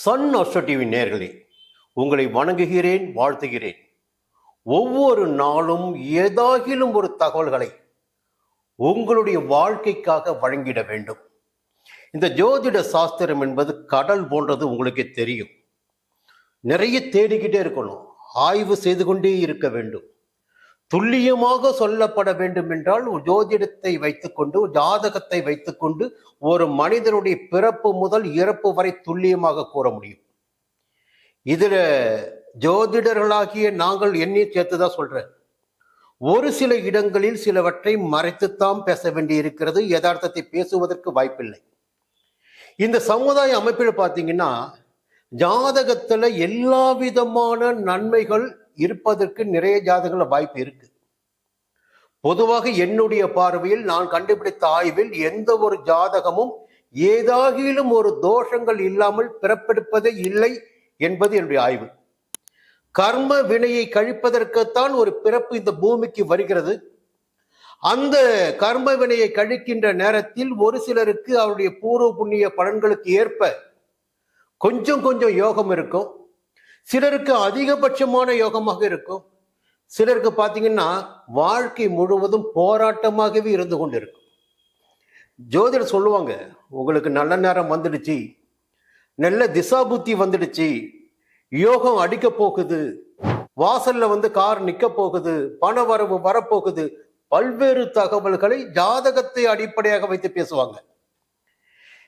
Sun astro TV நேர்களே உங்களை வணங்குகிறேன் வாழ்த்துகிறேன். ஒவ்வொரு நாளும் ஏதாகிலும் ஒரு தகவல்களை உங்களுடைய வாழ்க்கைக்காக வழங்கிட வேண்டும். இந்த ஜோதிட சாஸ்திரம் என்பது கடல் போன்றது உங்களுக்கு தெரியும். நிறைய தேடிக்கிட்டே இருக்கணும். ஆய்வு செய்து கொண்டே இருக்க வேண்டும். துல்லியமாக சொல்லப்பட வேண்டும் என்றால் ஒரு ஜோதிடத்தை வைத்துக்கொண்டு ஒரு ஜாதகத்தை வைத்துக்கொண்டு ஒரு மனிதனுடைய பிறப்பு முதல் இறப்பு வரை துல்லியமாக கூற முடியும். இதுல ஜோதிடர்களாகிய நாங்கள் எண்ணி சேர்த்துதான் சொல்றேன். ஒரு சில இடங்களில் சிலவற்றை மறைத்துத்தான் பேச வேண்டி இருக்கிறது யதார்த்தத்தை பேசுவதற்கு வாய்ப்பில்லை. இந்த சமுதாய அமைப்பில் பார்த்தீங்கன்னா ஜாதகத்துல எல்லா விதமான நன்மைகள் இருப்பதற்கு நிறைய ஜாதகங்கள வாய்ப்பு இருக்கு. பொதுவாக என்னுடைய பார்வையில் நான் கண்டுபிடித்த ஆய்வில் எந்த ஒரு ஜாதகமும் ஏதாகிலும் ஒரு தோஷங்கள் இல்லாமல் பிறப்பெடுப்பதே இல்லை என்பது என்னுடைய ஆய்வு. கர்ம வினையை கழிப்பதற்குத்தான் ஒரு பிறப்பு இந்த பூமிக்கு வருகிறது. அந்த கர்ம வினையை கழிக்கின்ற நேரத்தில் ஒரு சிலருக்கு அவருடைய பூர்வ புண்ணிய பலன்களுக்கு ஏற்ப கொஞ்சம் கொஞ்சம் யோகம் இருக்கும். சிலருக்கு அதிகபட்சமான யோகமாக இருக்கும். சிலருக்கு பார்த்தீங்கன்னா வாழ்க்கை முழுவதும் போராட்டமாகவே இருந்து கொண்டு இருக்கும் ஜோதிடர் சொல்லுவாங்க உங்களுக்கு நல்ல நேரம் வந்துடுச்சு நல்ல திசா புத்தி வந்துடுச்சு யோகம் அடிக்க போகுது வாசல்ல வந்து கார் நிக்க போகுது பண வரவு வரப்போகுது. பல்வேறு தகவல்களை ஜாதகத்தை அடிப்படையாக வைத்து பேசுவாங்க.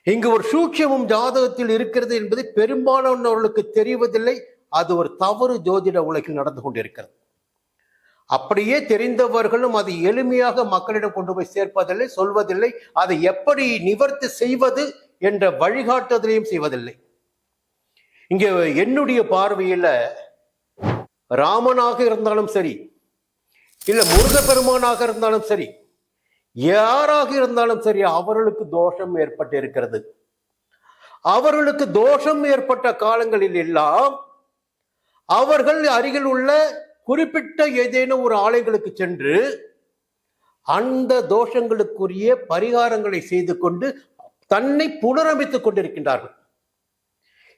இங்கு ஒரு சூட்சமும் ஜாதகத்தில் இருக்கிறது என்பது பெரும்பாலானவர்களுக்கு தெரிவதில்லை அது ஒரு தவறு ஜோதிட உலகில் நடந்து கொண்டிருக்கிறது. அப்படியே தெரிந்தவர்களும் அதை எளிமையாக மக்களிடம் கொண்டு போய் சேர்ப்பதில்லை சொல்வதில்லை. அதை எப்படி நிவர்த்தி செய்வது என்ற வழிகாட்டுதலையும் செய்வதில்லை. இங்க என்னுடைய பார்வையில ராமனாக இருந்தாலும் சரி இல்ல முருகப்பெருமானாக இருந்தாலும் சரி யாராக இருந்தாலும் சரி அவர்களுக்கு தோஷம் ஏற்பட்டு இருக்கிறது அவர்களுக்கு தோஷம் ஏற்பட்ட காலங்களில் எல்லாம் அவர்கள் அருகில் உள்ள குறிப்பிட்ட ஏதேனும் ஒரு ஆலைகளுக்கு சென்று அந்த தோஷங்களுக்குரிய பரிகாரங்களை செய்து கொண்டு தன்னை புனரமைத்துக் கொண்டிருக்கின்றார்கள்.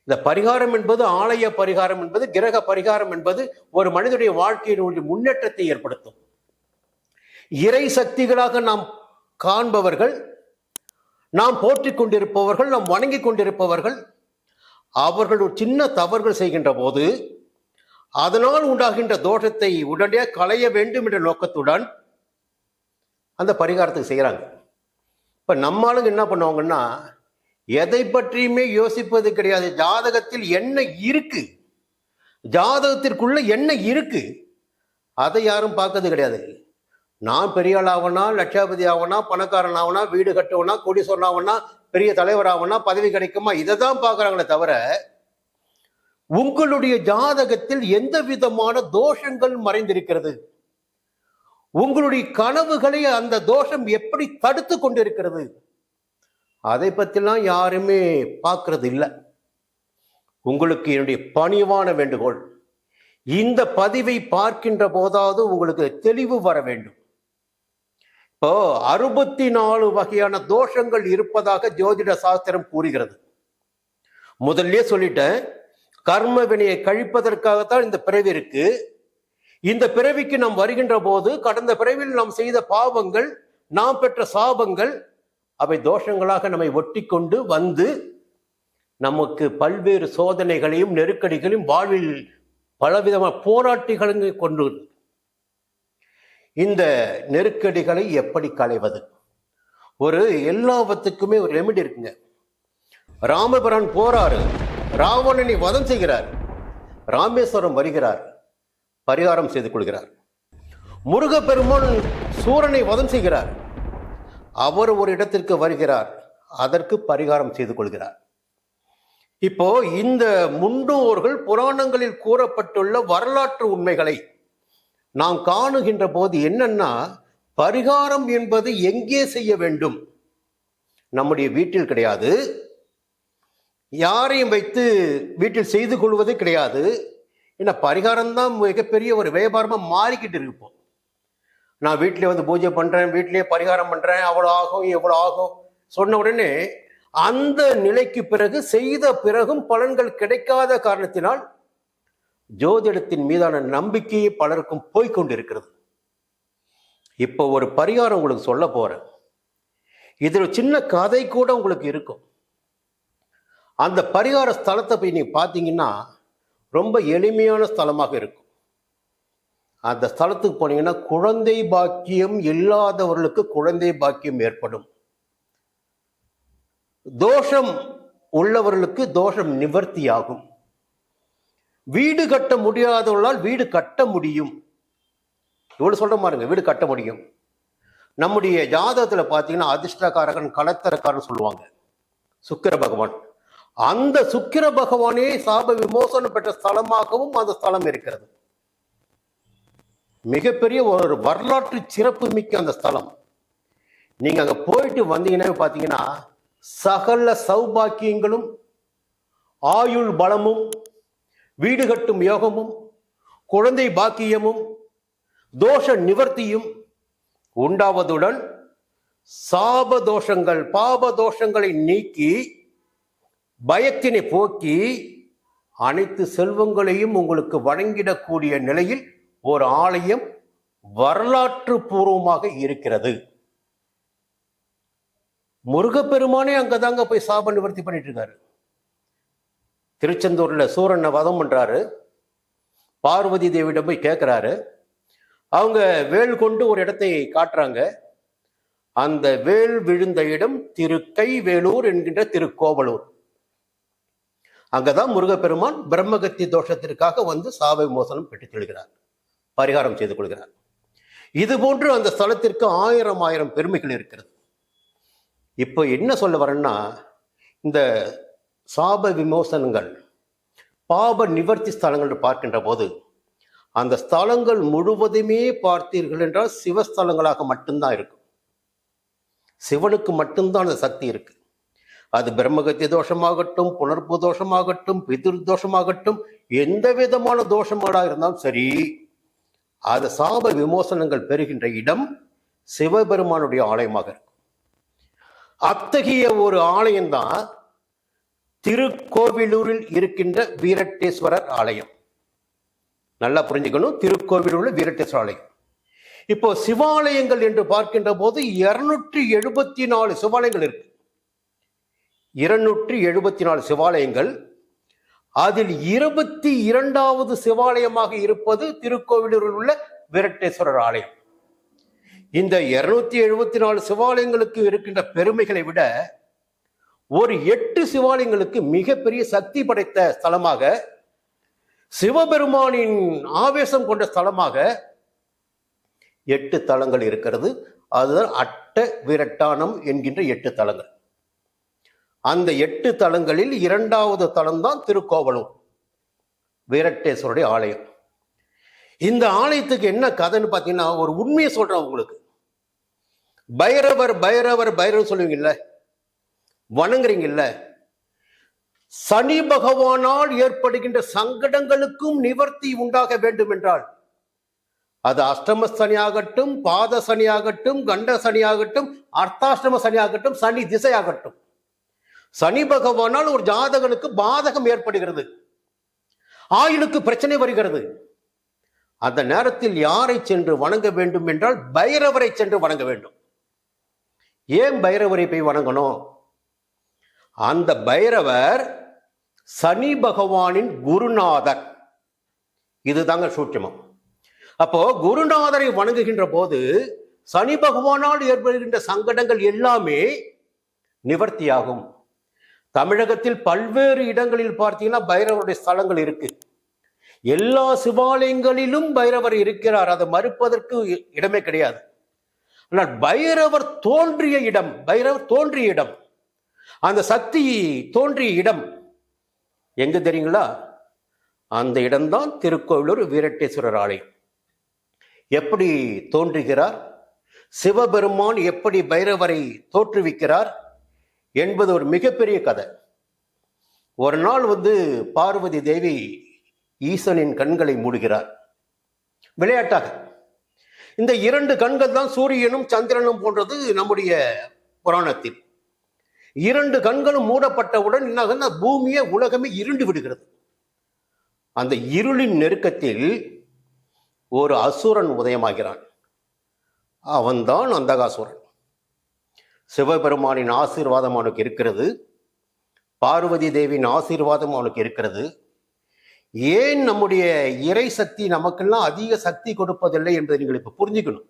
இந்த பரிகாரம் என்பது ஆலய பரிகாரம் என்பது கிரக பரிகாரம் என்பது ஒரு மனிதனுடைய வாழ்க்கையினுடைய முன்னேற்றத்தை ஏற்படுத்தும். இறை சக்திகளாக நாம் காண்பவர்கள் நாம் போற்றிக் கொண்டிருப்பவர்கள் நாம் வணங்கி கொண்டிருப்பவர்கள் அவர்கள் ஒரு சின்ன தவறுகள் செய்கின்ற போது அதனால் உண்டாகின்ற தோஷத்தை உடனடியாக களைய வேண்டும் என்ற நோக்கத்துடன் அந்த பரிகாரத்துக்கு செய்கிறாங்க. இப்போ நம்ம ஆளுங்க என்ன பண்ணுவாங்கன்னா எதை பற்றியுமே யோசிப்பது கிடையாது. ஜாதகத்தில் என்ன இருக்கு? ஜாதகத்திற்குள்ள என்ன இருக்கு? அதை யாரும் பார்க்கறது கிடையாது. நான் பெரிய ஆள் ஆகனா லட்சாபதி ஆகணா பணக்காரன் ஆகணா வீடு கட்டுவனா கொடி சொன்னாவனா பெரிய தலைவர் ஆகணா பதவி கிடைக்குமா? இதை தான் பார்க்குறாங்களே தவிர உங்களுடைய ஜாதகத்தில் எந்த விதமான தோஷங்கள் மறைந்திருக்கிறது? உங்களுடைய கனவுகளை அந்த தோஷம் எப்படி தடுத்து கொண்டிருக்கிறது? அதை பற்றிலாம் யாருமே பார்க்கறது இல்லை உங்களுக்கு என்னுடைய பணிவான வேண்டுகோள். இந்த பதிவை பார்க்கின்ற போதாவது உங்களுக்கு தெளிவு வர வேண்டும். இப்போ அறுபத்தி நாலு வகையான தோஷங்கள் இருப்பதாக ஜோதிட சாஸ்திரம் கூறுகிறது. முதல்ல சொல்லிட்டேன் கர்ம வினையை கழிப்பதற்காகத்தான் இந்த பிறவி இருக்கு. இந்த பிறவிக்கு நாம் வருகின்ற போது கடந்த பிறவியில் நாம் செய்த பாவங்கள் நாம் பெற்ற சாபங்கள் அவை தோஷங்களாக நம்மை ஒட்டி கொண்டு வந்து நமக்கு பல்வேறு சோதனைகளையும் நெருக்கடிகளையும் வாழ்வில் பலவிதமான போராட்டிகளையும் கொண்டு இந்த நெருக்கடிகளை எப்படி களைவது? ஒரு எல்லாவற்றுக்குமே ஒரு லிமிட் இருக்குங்க. ராமபுரன் போறாரு. ராவணனை வதம் செய்கிறார் ராமேஸ்வரம் வருகிறார். பரிகாரம் செய்து கொள்கிறார். முருகப்பெருமான் சூரனை வதம் செய்கிறார். அவர் ஒரு இடத்திற்கு வருகிறார். அதற்கு பரிகாரம் செய்து கொள்கிறார். இப்போ இந்த முன்னோர்கள் புராணங்களில் கூறப்பட்டுள்ள வரலாற்று உண்மைகளை நாம் காணுகின்ற போது என்னன்னா பரிகாரம் என்பது எங்கே செய்ய வேண்டும்? நம்முடைய வீட்டில் கிடையாது. யாரையும் வைத்து வீட்டில் செய்து கொள்வதே கிடையாது. ஏன்னா பரிகாரம் தான் மிகப்பெரிய ஒரு வியாபாரமா மாறிக்கிட்டு இருப்போம். நான் வீட்டிலே வந்து பூஜை பண்றேன் வீட்டிலேயே பரிகாரம் பண்றேன் அவ்வளோ ஆகும் எவ்வளோ ஆகும் சொன்ன உடனே அந்த நிலைக்கு பிறகு செய்த பிறகும் பலன்கள் கிடைக்காத காரணத்தினால் ஜோதிடத்தின் மீதான நம்பிக்கையை பலருக்கும் போய்கொண்டிருக்கிறது இப்போ ஒரு பரிகாரம் உங்களுக்கு சொல்ல போறேன். இதில் சின்ன கதை கூட உங்களுக்கு இருக்கும். அந்த பரிகார ஸ்தலத்தை போய் நீங்கள் பார்த்தீங்கன்னா ரொம்ப எளிமையான ஸ்தலமாக இருக்கும். அந்த ஸ்தலத்துக்கு போனீங்கன்னா குழந்தை பாக்கியம் இல்லாதவர்களுக்கு குழந்தை பாக்கியம் ஏற்படும். தோஷம் உள்ளவர்களுக்கு தோஷம் நிவர்த்தியாகும். வீடு கட்ட முடியாதவர்களால் வீடு கட்ட முடியும். இவ்வளோ சொல்ற பாருங்க வீடு கட்ட முடியும். நம்முடைய ஜாதகத்தில் பார்த்தீங்கன்னா அதிர்ஷ்டக்காரகன் கலத்தரக்காரன் சொல்லுவாங்க. சுக்கர பகவான். அந்த சுக்கிர பகவானே சாப விமோசனம் பெற்ற ஸ்தலமாகவும் அந்த ஸ்தலம் இருக்கிறது. மிகப்பெரிய ஒரு வரலாற்று சிறப்பு மிக்க அந்த ஸ்தலம். நீங்க அங்க போயிட்டு வந்தீங்கன்னா பார்த்தீங்கன்னா சகல சௌபாக்கியங்களும் ஆயுள் பலமும் வீடு கட்டும் யோகமும் குழந்தை பாக்கியமும் தோஷ நிவர்த்தியும் உண்டாவதுடன் சாப தோஷங்கள் பாப தோஷங்களை நீக்கி பயத்தினை போக்கி அனைத்து செல்வங்களையும் உங்களுக்கு வழங்கிடக்கூடிய நிலையில் ஒரு ஆலயம் வரலாற்று பூர்வமாக இருக்கிறது. முருகப்பெருமானே அங்கதாங்க போய் சாப நிவர்த்தி பண்ணிட்டு இருக்காரு. திருச்செந்தூர்ல சூரனை வதம் பண்றாரு. பார்வதி தேவியிடம் போய் கேட்கிறாரு அவங்க வேல் கொண்டு ஒரு இடத்தை காட்டுறாங்க. அந்த வேல் விழுந்த இடம் திருக்கை வேலூர் என்கின்ற திருக்கோவலூர். அங்கதான் முருகப்பெருமான் பிரம்மகத்தி தோஷத்திற்காக வந்து சாப விமோசனம் பெற்றுச் செல்கிறார் பரிகாரம் செய்து கொள்கிறார். இது போன்று அந்த ஸ்தலத்திற்கு ஆயிரம் ஆயிரம் பெருமைகள் இருக்கிறது. இப்போ என்ன சொல்ல வரேன்னா இந்த சாப விமோசனங்கள் பாப நிவர்த்தி ஸ்தலங்கள் பார்க்கின்ற போது அந்த ஸ்தலங்கள் முழுவதுமே பார்த்தீர்கள் என்றால் சிவஸ்தலங்களாக மட்டும்தான் இருக்கும். சிவனுக்கு மட்டும்தான் அந்த சக்தி இருக்குது அது பிரம்மகத்திய தோஷமாகட்டும் புணர்ப்பு தோஷமாகட்டும் பிதிர் தோஷமாகட்டும் எந்த விதமான தோஷமாடா இருந்தாலும் சரி அது சாப விமோசனங்கள் பெறுகின்ற இடம் சிவபெருமானுடைய ஆலயமாக இருக்கும். அத்தகைய ஒரு ஆலயம்தான் திருக்கோவிலூரில் இருக்கின்ற வீரட்டேஸ்வரர் ஆலயம். நல்லா புரிஞ்சுக்கணும் திருக்கோவிலூரில் வீரட்டேஸ்வரர் ஆலயம். இப்போ சிவாலயங்கள் என்று பார்க்கின்ற போது இருநூற்றி எழுபத்தி நாலு சிவாலயங்கள் இருக்கு. இருநூற்றி எழுபத்தி நாலு சிவாலயங்கள். அதில் இருபத்தி இரண்டாவது சிவாலயமாக இருப்பது திருக்கோவிலூரில் உள்ள விரட்டேஸ்வரர் ஆலயம். இந்த இருநூத்தி எழுபத்தி நாலு சிவாலயங்களுக்கு இருக்கின்ற பெருமைகளை விட ஒரு எட்டு சிவாலயங்களுக்கு மிகப்பெரிய சக்தி படைத்த ஸ்தலமாக சிவபெருமானின் ஆவேசம் கொண்ட ஸ்தலமாக எட்டு தலங்கள் இருக்கிறது. அதுதான் அட்ட விரட்டானம் என்கின்ற எட்டு தலங்கள். அந்த எட்டு தலங்களில் இரண்டாவது தலம் தான் திருக்கோவலூர் வீரட்டேஸ்வருடைய ஆலயம். இந்த ஆலயத்துக்கு என்ன கதைன்னு பார்த்தீங்கன்னா ஒரு உண்மையை சொல்றேன் உங்களுக்கு. பைரவர் பைரவர் பைரவர் சொல்லுவீங்கல்ல? வணங்குறீங்கல்ல? சனி பகவானால் ஏற்படுகின்ற சங்கடங்களுக்கும் நிவர்த்தி உண்டாக வேண்டும் என்றால் அது அஷ்டம சனியாகட்டும் பாத சனியாகட்டும் கண்ட சனியாகட்டும் அர்த்தாஷ்டம சனியாகட்டும் சனி திசையாகட்டும். சனி பகவானால் ஒரு ஜாதகனுக்கு பாதகம் ஏற்படுகிறது. ஆயுளுக்கு பிரச்சனை வருகிறது. அந்த நேரத்தில் யாரை சென்று வணங்க வேண்டும் என்றால் பைரவரை சென்று வணங்க வேண்டும். ஏன் பைரவரை போய் வணங்கணும்? அந்த பைரவர் சனி பகவானின் குருநாதர். இதுதாங்க சூட்சமம். அப்போ குருநாதரை வணங்குகின்ற போது சனி பகவானால் ஏற்படுகின்ற சங்கடங்கள் எல்லாமே நிவர்த்தியாகும். தமிழகத்தில் பல்வேறு இடங்களில் பார்த்தீங்கன்னா பைரவருடைய ஸ்தலங்கள் இருக்கு. எல்லா சிவாலயங்களிலும் பைரவர் இருக்கிறார். அதை மறுப்பதற்கு இடமே கிடையாது. ஆனால் பைரவர் தோன்றிய இடம் பைரவர் தோன்றிய இடம் அந்த சக்தி தோன்றிய இடம் எங்க தெரியுங்களா? அந்த இடம்தான் திருக்கோவிலூர் வீரட்டேஸ்வரர் ஆலயம். எப்படி தோன்றுகிறார்? சிவபெருமான் எப்படி பைரவரை தோற்றுவிக்கிறார்? என்பது ஒரு மிகப்பெரிய கதை. ஒரு நாள் வந்து பார்வதி தேவி ஈசனின் கண்களை மூடுகிறார். விளையாட்டாக. இந்த இரண்டு கண்கள் தான் சூரியனும் சந்திரனும் போன்றது நம்முடைய புராணத்தில். இரண்டு கண்களும் மூடப்பட்டவுடன் என்ன பூமியே உலகமே இருண்டு விடுகிறது. அந்த இருளின் நெருக்கத்தில் ஒரு அசுரன் உதயமாகிறான். அவன்தான் அந்தகாசுரன். சிவபெருமானின் ஆசீர்வாதம் அவனுக்கு இருக்கிறது. பார்வதி தேவியின் ஆசீர்வாதம் அவனுக்கு இருக்கிறது. ஏன் நம்முடைய இறை சக்தி நமக்கெல்லாம் அதிக சக்தி கொடுப்பதில்லை என்பதை நீங்கள் இப்ப புரிஞ்சுக்கணும்.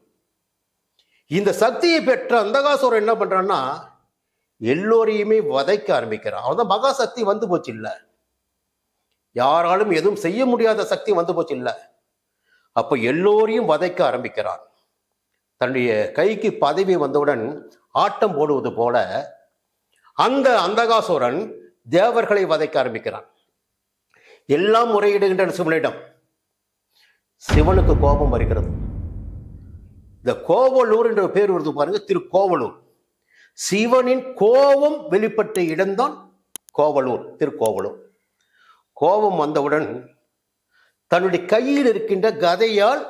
இந்த சக்தியை பெற்ற அந்தகாசுரன் என்ன பண்றான்னா எல்லோரையுமே வதைக்க ஆரம்பிக்கிறான். அவன் தான் மகா சக்தி வந்து போச்சு இல்ல. யாராலும் எதுவும் செய்ய முடியாத சக்தி வந்து போச்சு இல்ல. அப்ப எல்லோரையும் வதைக்க ஆரம்பிக்கிறான். தன்னுடைய கைக்கு பதவி வந்தவுடன் ஆட்டம் போடுவது போல அந்த அந்தகாசுரன் தேவர்களை வதைக்க ஆரம்பிக்கிறான். எல்லாம் முறையிடுகின்றன சிவனிடம். சிவனுக்கு கோபம் வருகிறது. இந்த கோவலூர் என்ற பேர் வருது பாருங்க திரு கோவலூர் சிவனின் கோபம் வெளிப்பட்ட இடம்தான் கோவலூர் திருக்கோவலூர். கோபம் வந்தவுடன் தன்னுடைய கையில் இருக்கின்ற கதையால்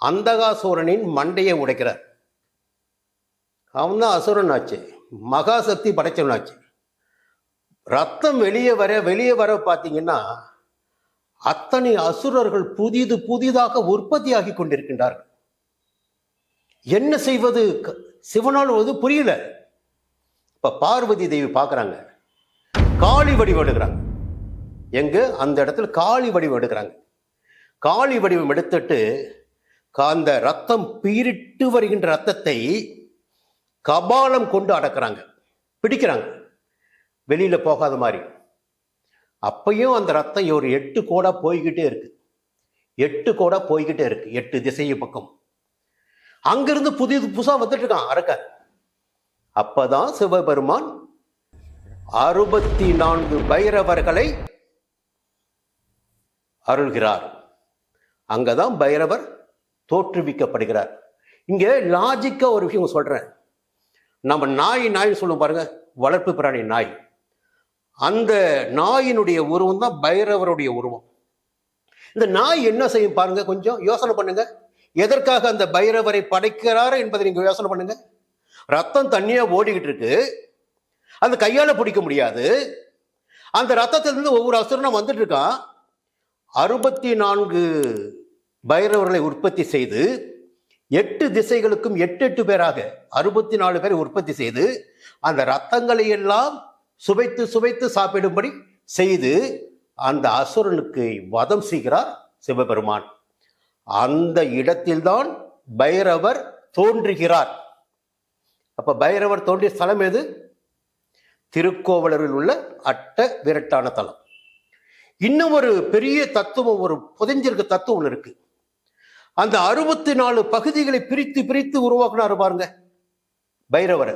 அந்தகாசூரனின் மண்டையை உடைக்கிறார். அவன் தான் அசுரன் ஆச்சு மகாசக்தி படைச்சவன் ஆச்சு ரத்தம் வெளியே வர வெளியே வர பார்த்தீங்கன்னா அத்தனை அசுரர்கள் புதிது புதிதாக உற்பத்தியாகி கொண்டிருக்கின்றார்கள். என்ன செய்வது? க- சிவனால் வந்து புரியல. இப்ப பார்வதி தேவி பார்க்குறாங்க. காளி வடிவம் எடுக்கிறாங்க. எங்க? அந்த இடத்துல காளி வடிவம் எடுக்கிறாங்க. காளி வடிவம் எடுத்துட்டு அந்த ரத்தம் பீரிட்டு வருகின்ற ரத்தத்தை கபாலம் கொண்டு அடக்கிறாங்க. பிடிக்கிறாங்க. வெளியில் போகாத மாதிரி. அப்பையும் அந்த ரத்தம் ஒரு எட்டு கோடா போய்கிட்டே இருக்கு. எட்டு கோடா போய்கிட்டே இருக்கு. எட்டு திசைய பக்கம். அங்கிருந்து புதிது புதுசா வந்துட்டு இருக்கான் அரக்க. அப்பதான் சிவபெருமான் அறுபத்தி நான்கு பைரவர்களை அருள்கிறார். அங்கதான் பைரவர் தோற்றுவிக்கப்படுகிறார். இங்க லாஜிக்கா ஒரு விஷயம் சொல்றேன். நம்ம நாய் நாய் சொல்லுவோம் பாருங்க வளர்ப்பு பிராணி நாய். அந்த நாயினுடைய உருவம் தான் பைரவருடைய உருவம். இந்த நாய் என்ன செய்யும் பாருங்க கொஞ்சம் யோசனை பண்ணுங்க. எதற்காக அந்த பைரவரை படைக்கிறாரு என்பதை நீங்க யோசனை பண்ணுங்க. ரத்தம் தண்ணியா ஓடிக்கிட்டு இருக்கு. அந்த கையால பிடிக்க முடியாது. அந்த ரத்தத்திலிருந்து ஒவ்வொரு அசுரனும் வந்துட்டு இருக்கான். அறுபத்தி நான்கு பைரவர்களை உற்பத்தி செய்து எட்டு திசைகளுக்கும் எட்டு எட்டு பேராக அறுபத்தி நாலு பேரை உற்பத்தி செய்து அந்த ரத்தங்களை எல்லாம் சுவைத்து சுவைத்து சாப்பிடும்படி செய்து அந்த அசுரனுக்கு வதம் செய்கிறார் சிவபெருமான். அந்த இடத்தில்தான் பைரவர் தோன்றுகிறார். அப்ப பைரவர் தோன்றிய ஸ்தலம் எது? திருக்கோவலூரில் உள்ள அட்ட விரட்டான தலம். இன்னும் ஒரு பெரிய தத்துவம் ஒரு புதைஞ்சிருக்க தத்துவம் ஒன்று இருக்கு. அந்த அறுபத்தி நாலு பகுதிகளை பிரித்து பிரித்து உருவாக்குனாரு பாருங்க. பைரவரை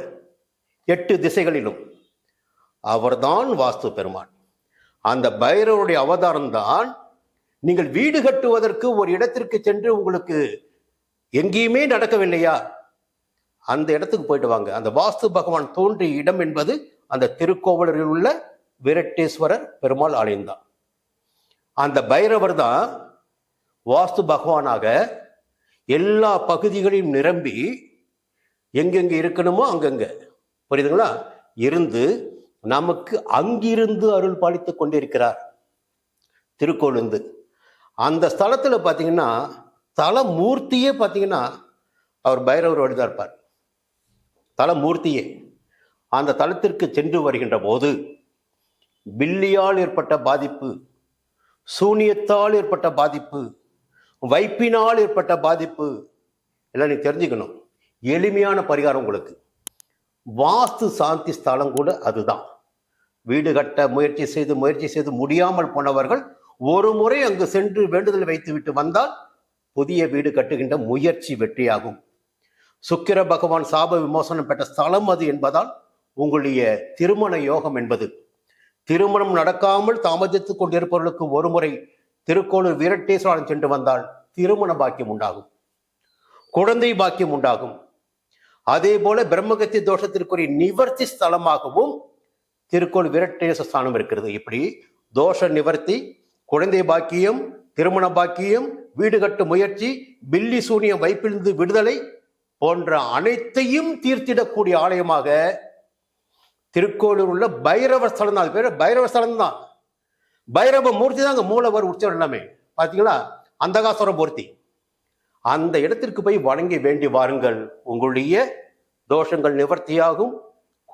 எட்டு திசைகளிலும். அவர்தான் வாஸ்து பெருமான். அந்த பைரவருடைய அவதாரம் தான் நீங்கள் வீடு கட்டுவதற்கு ஒரு இடத்திற்கு சென்று உங்களுக்கு எங்கேயுமே நடக்கவில்லையா? அந்த இடத்துக்கு போயிட்டு வாங்க. அந்த வாஸ்து பகவான் தோன்றிய இடம் என்பது அந்த திருக்கோவலூரில் உள்ள விரட்டேஸ்வரர் பெருமாள் ஆலயம்தான். அந்த பைரவர் தான் வாஸ்து பகவானாக எல்லா பகுதிகளையும் நிரம்பி எங்கெங்க இருக்கணுமோ அங்கங்க. புரியுதுங்களா? இருந்து நமக்கு அங்கிருந்து அருள் பாலித்து கொண்டிருக்கிறார். திருக்கோளுந்து. அந்த ஸ்தலத்தில் பார்த்தீங்கன்னா தல மூர்த்தியே அவர் பைரவரோடு தான் இருப்பார். தல மூர்த்தியே அந்த தலத்திற்கு சென்று வருகின்ற போது பில்லியால் ஏற்பட்ட பாதிப்பு சூனியத்தால் ஏற்பட்ட பாதிப்பு வைப்பினால் ஏற்பட்ட பாதிப்பு எல்லாம் நீ தெரிஞ்சுக்கணும். எளிமையான பரிகாரம் உங்களுக்கு. வாஸ்து சாந்தி ஸ்தலம் கூட அதுதான். வீடு கட்ட முயற்சி செய்து முயற்சி செய்து முடியாமல் போனவர்கள் ஒரு முறை அங்கு சென்று வேண்டுதல் வைத்துவிட்டு வந்தால் புதிய வீடு கட்டுகின்ற முயற்சி வெற்றியாகும். சுக்கிர பகவான் சாப விமோசனம் பெற்ற ஸ்தலம் அது என்பதால் உங்களுடைய திருமண யோகம் என்பது. திருமணம் நடக்காமல் தாமதித்துக் கொண்டிருப்பவர்களுக்கு ஒரு முறை திருக்கோளூர் வீரட்டேஸ்வரன் சென்று வந்தால் திருமண பாக்கியம் உண்டாகும். குழந்தை பாக்கியம் உண்டாகும். அதே போல பிரம்மகத்தி தோஷத்திற்குரிய நிவர்த்தி ஸ்தலமாகவும் திருக்கோள் விரட்டேச ஸ்தானம் இருக்கிறது. இப்படி தோஷ நிவர்த்தி குழந்தை பாக்கியம் திருமண பாக்கியம் வீடு கட்டும் முயற்சி பில்லி சூனியம் வைப்பிலிருந்து விடுதலை போன்ற அனைத்தையும் தீர்த்திடக்கூடிய ஆலயமாக திருக்கோளூர் உள்ள பைரவ ஸ்தலம் தான். அது பேர் பைரவ ஸ்தலம் தான். பைரவ மூர்த்தி தான் அங்கே மூலவர் உற்சவர் எல்லாமே. பார்த்தீங்களா அந்தகாசுர மூர்த்தி. அந்த இடத்திற்கு போய் வணங்கி வேண்டி வாருங்கள். உங்களுடைய தோஷங்கள் நிவர்த்தியாகும்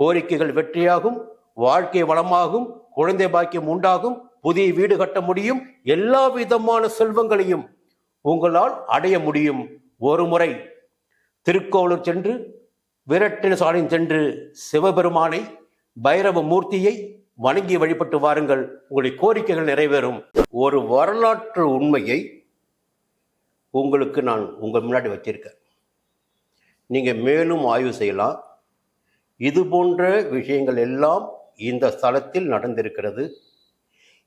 கோரிக்கைகள் வெற்றியாகும் வாழ்க்கை வளமாகும் குழந்தை பாக்கியம் உண்டாகும் புதிய வீடு கட்ட முடியும் எல்லா விதமான செல்வங்களையும் உங்களால் அடைய முடியும். ஒரு முறை திருக்கோளூர் சென்று விரட்டின சாலையும் சென்று சிவபெருமானை பைரவ மூர்த்தியை வணங்கி வழிபட்டு வாருங்கள். உங்களுடைய கோரிக்கைகள் நிறைவேறும். ஒரு வரலாற்று உண்மையை உங்களுக்கு நான் உங்கள் முன்னாடி வச்சிருக்கேன். நீங்கள் மேலும் ஆய்வு செய்யலாம். இது போன்ற விஷயங்கள் எல்லாம் இந்த ஸ்தலத்தில் நடந்திருக்கிறது.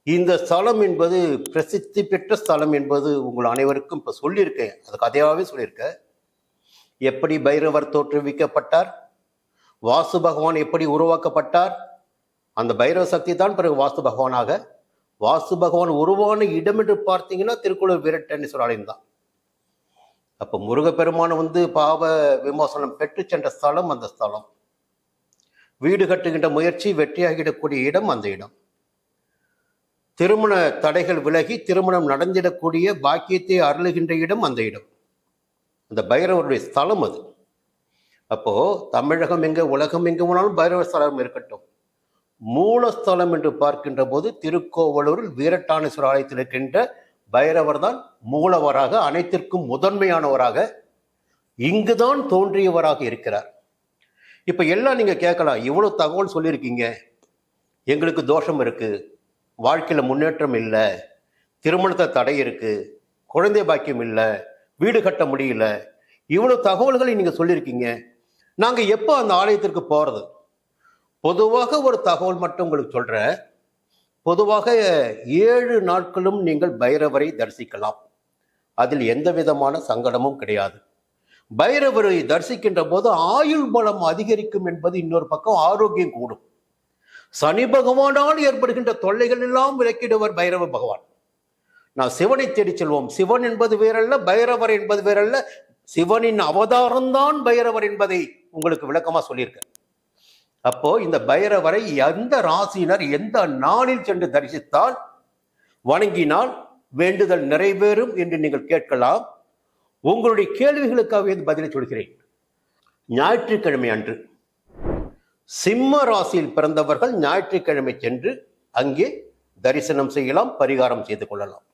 இந்த ஸ்தலம் என்பது பிரசித்தி பெற்ற ஸ்தலம் என்பது உங்கள் அனைவருக்கும் இப்போ சொல்லியிருக்கேன். அது கதையாகவே சொல்லியிருக்கேன். எப்படி பைரவர் தோற்றுவிக்கப்பட்டார்? வாசு பகவான் எப்படி உருவாக்கப்பட்டார்? அந்த பைரவ சக்தி தான் பிறகு வாஸ்து பகவானாக வாஸ்து பகவான் உருவான இடம் என்று பார்த்தீங்கன்னா திருக்குளூர் வீரட்டேஸ்வர ஆலயம் தான். அப்போ முருகப்பெருமான் வந்து பாவ விமோசனம் பெற்று சென்ற ஸ்தலம் அந்த ஸ்தலம். வீடு கட்டுகின்ற முயற்சி வெற்றியாகிடக்கூடிய இடம் அந்த இடம். திருமண தடைகள் விலகி திருமணம் நடந்திடக்கூடிய பாக்கியத்தை அருளுகின்ற இடம் அந்த இடம். அந்த பைரவருடைய ஸ்தலம் அது. அப்போ தமிழகம் எங்க உலகம் எங்கே போனாலும் பைரவ ஸ்தலம் இருக்கட்டும். மூலஸ்தலம் என்று பார்க்கின்ற போது திருக்கோவலூரில் வீரட்டானேஸ்வர ஆலயத்தில் இருக்கின்ற பைரவர் தான் மூலவராக அனைத்திற்கும் முதன்மையானவராக இங்குதான் தோன்றியவராக இருக்கிறார். இப்ப எல்லாம் நீங்க கேட்கலாம் இவ்வளவு தகவல் சொல்லியிருக்கீங்க. எங்களுக்கு தோஷம் இருக்கு. வாழ்க்கையில முன்னேற்றம் இல்லை. திருமணத்தை தடை இருக்கு. குழந்தை பாக்கியம் இல்லை. வீடு கட்ட முடியல. இவ்வளவு தகவல்களை நீங்க சொல்லியிருக்கீங்க. நாங்க எப்போ அந்த ஆலயத்திற்கு போறது? பொதுவாக ஒரு தகவல் மட்டும் உங்களுக்கு சொல்றேன். பொதுவாக ஏழு நாட்களும் நீங்கள் பைரவரை தரிசிக்கலாம். அதில் எந்த விதமான சங்கடமும் கிடையாது. பைரவரை தரிசிக்கின்ற போது ஆயுள் பலம் அதிகரிக்கும் என்பது இன்னொரு பக்கம் ஆரோக்கியம் கூடும். சனி பகவானால் ஏற்படுகின்ற தொல்லைகள் எல்லாம் விளக்கிடுவர் பைரவ பகவான். நான் சிவனை தேடி செல்வோம். சிவன் என்பது வேறல்ல பைரவர் என்பது வேறல்ல. சிவனின் அவதாரம்தான் பைரவர் என்பதை உங்களுக்கு விளக்கமா சொல்லியிருக்கேன். அப்போ இந்த பைரவரை எந்த ராசியினர் எந்த நாளில் சென்று தரிசித்தால் வணங்கினால் வேண்டுதல் நிறைவேறும் என்று நீங்கள் கேட்கலாம். உங்களுடைய கேள்விகளுக்காக பதிலை சொல்கிறேன். ஞாயிற்றுக்கிழமை அன்று சிம்ம ராசியில் பிறந்தவர்கள் ஞாயிற்றுக்கிழமை சென்று அங்கே தரிசனம் செய்யலாம் பரிகாரம் செய்து கொள்ளலாம்.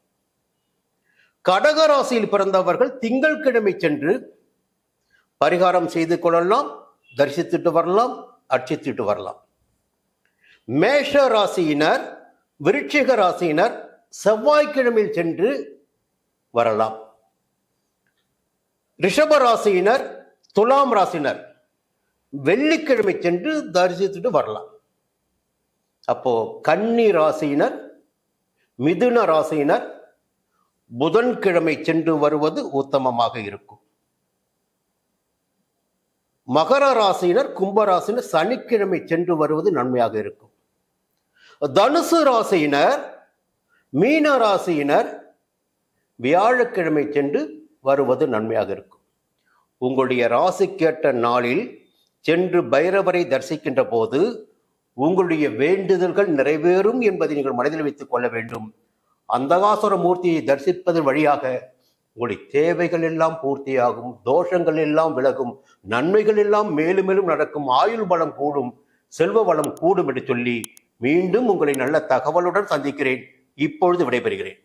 கடக ராசியில் பிறந்தவர்கள் திங்கட்கிழமை சென்று பரிகாரம் செய்து கொள்ளலாம் தரிசித்துட்டு வரலாம். அர்ச்சித்துட்டு வரலாம். மேஷ ராசியினர் விருட்சிக ராசியினர் செவ்வாய்க்கிழமையில் சென்று வரலாம். ரிஷப ராசியினர் துலாம் ராசினர் வெள்ளிக்கிழமை சென்று தரிசித்துட்டு வரலாம். அப்போ கன்னி ராசியினர் மிதுன ராசியினர் புதன்கிழமை சென்று வருவது உத்தமமாக இருக்கும். மகர ராசியினர் கும்பராசினர் சனிக்கிழமை சென்று வருவது நன்மையாக இருக்கும். தனுசு ராசியினர் மீன ராசியினர் வியாழக்கிழமை சென்று வருவது நன்மையாக இருக்கும். உங்களுடைய ராசிக்கேற்ற நாளில் சென்று பைரவரை தரிசிக்கின்ற போது உங்களுடைய வேண்டுதல்கள் நிறைவேறும் என்பதை நீங்கள் மனதில் வைத்துக் கொள்ள வேண்டும். அந்தகாசுர மூர்த்தியை தரிசிப்பதன் வழியாக உங்களுடைய தேவைகள் எல்லாம் பூர்த்தியாகும் தோஷங்கள் எல்லாம் விலகும் நன்மைகள் எல்லாம் மேலும் மேலும் நடக்கும் ஆயுள் பலம் கூடும் செல்வ வளம் கூடும் என்று சொல்லி மீண்டும் உங்களை நல்ல தகவலுடன் சந்திக்கிறேன். இப்பொழுது விடைபெறுகிறேன்.